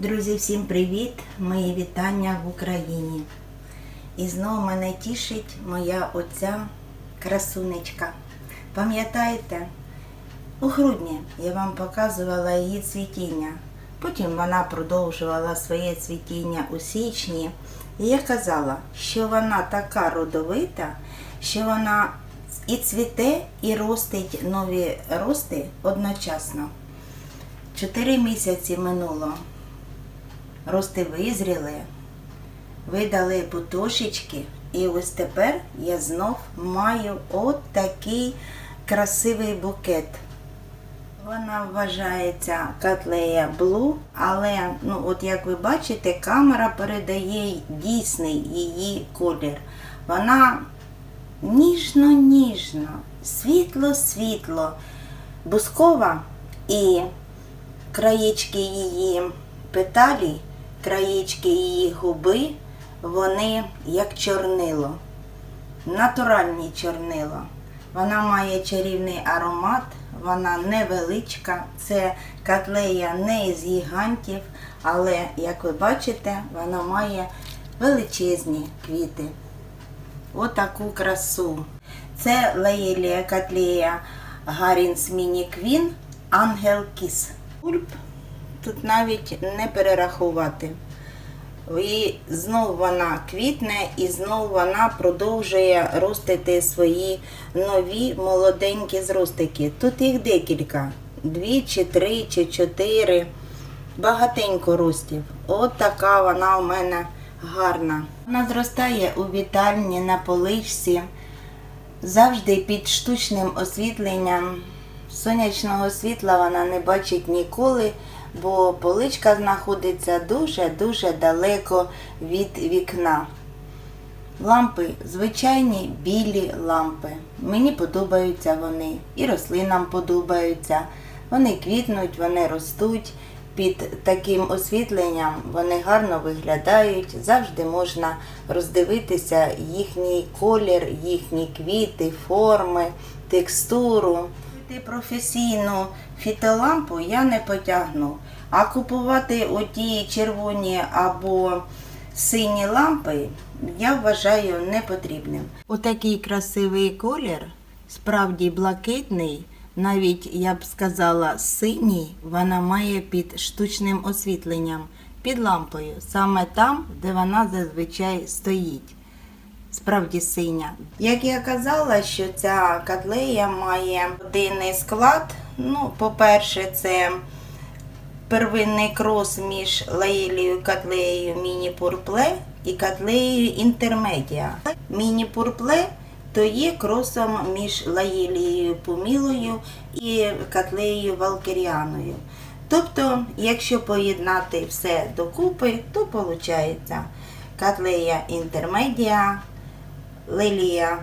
Друзі, всім привіт! Мої вітання в Україні. І знову мене тішить моя оця красунечка. Пам'ятаєте, у грудні я вам показувала її цвітіння. Потім вона продовжувала своє цвітіння у січні. І я казала, що вона така родовита, що вона і цвіте, і ростить нові рости одночасно. Чотири місяці минуло. Рости визріли, видали бутошечки, і ось тепер я знов маю от такий красивий букет. Вона вважається Котлея Блу, але ну, от як ви бачите, камера передає дійсний її колір. Вона ніжно-ніжно, світло-світло, бускова і краєчки її петалі, краєчки її губи, вони як чорнило, натуральні чорнило. Вона має чарівний аромат, вона невеличка, це котлея не із гігантів, але, як ви бачите, вона має величезні квіти. Отаку красу. Це Леєлія Котлея Гарінс Міні Квін Ангел Кіс. Тут навіть не перерахувати. І знов вона квітне, і знов вона продовжує ростити свої нові молоденькі зростики. Тут їх декілька. Дві, чи три, чи чотири. Багатенько ростів. От така вона у мене гарна. Вона зростає у вітальні на поличці, завжди під штучним освітленням. Сонячного світла вона не бачить ніколи, бо поличка знаходиться дуже-дуже далеко від вікна. Лампи звичайні білі лампи. Мені подобаються вони, і рослинам подобаються. Вони квітнуть, вони ростуть. Під таким освітленням вони гарно виглядають. Завжди можна роздивитися їхній колір, їхні квіти, форми, текстуру. Купити професійну фітолампу я не потягну, а купувати оті червоні або сині лампи я вважаю непотрібним. Отакий красивий колір, справді блакитний, навіть я б сказала синій, вона має під штучним освітленням, під лампою, саме там, де вона зазвичай стоїть. Справді синя. Як я казала, що ця котлея має родинний склад. Ну, по-перше, це первинний крос між лаїлією котлеєю міні-пурпле і котлеєю інтермедіа. Міні-пурпле то є кросом між лаїлією помілою і котлеєю валкеріаною. Тобто, якщо поєднати все докупи, то виходить котлея інтермедіа, лилія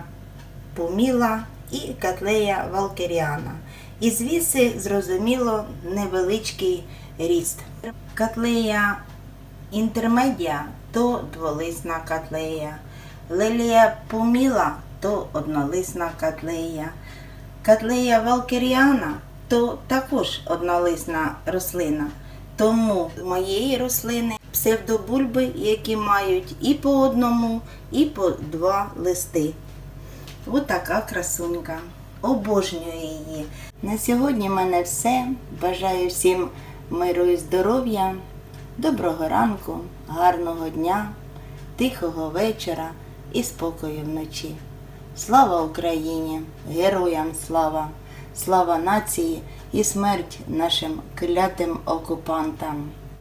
поміла і котлея валкеріана. І звідси, зрозуміло, невеличкий ріст. Котлея інтермедіа то дволисна котлея. Лилія поміла то однолисна котлея. Котлея валкеріана то також однолисна рослина. Тому моєї рослини псевдобульби, які мають і по одному, і по два листи. Ось така красунька. Обожнюю її. На сьогодні в мене все. Бажаю всім миру і здоров'я, доброго ранку, гарного дня, тихого вечора і спокою вночі. Слава Україні! Героям слава! Слава нації і смерть нашим клятим окупантам!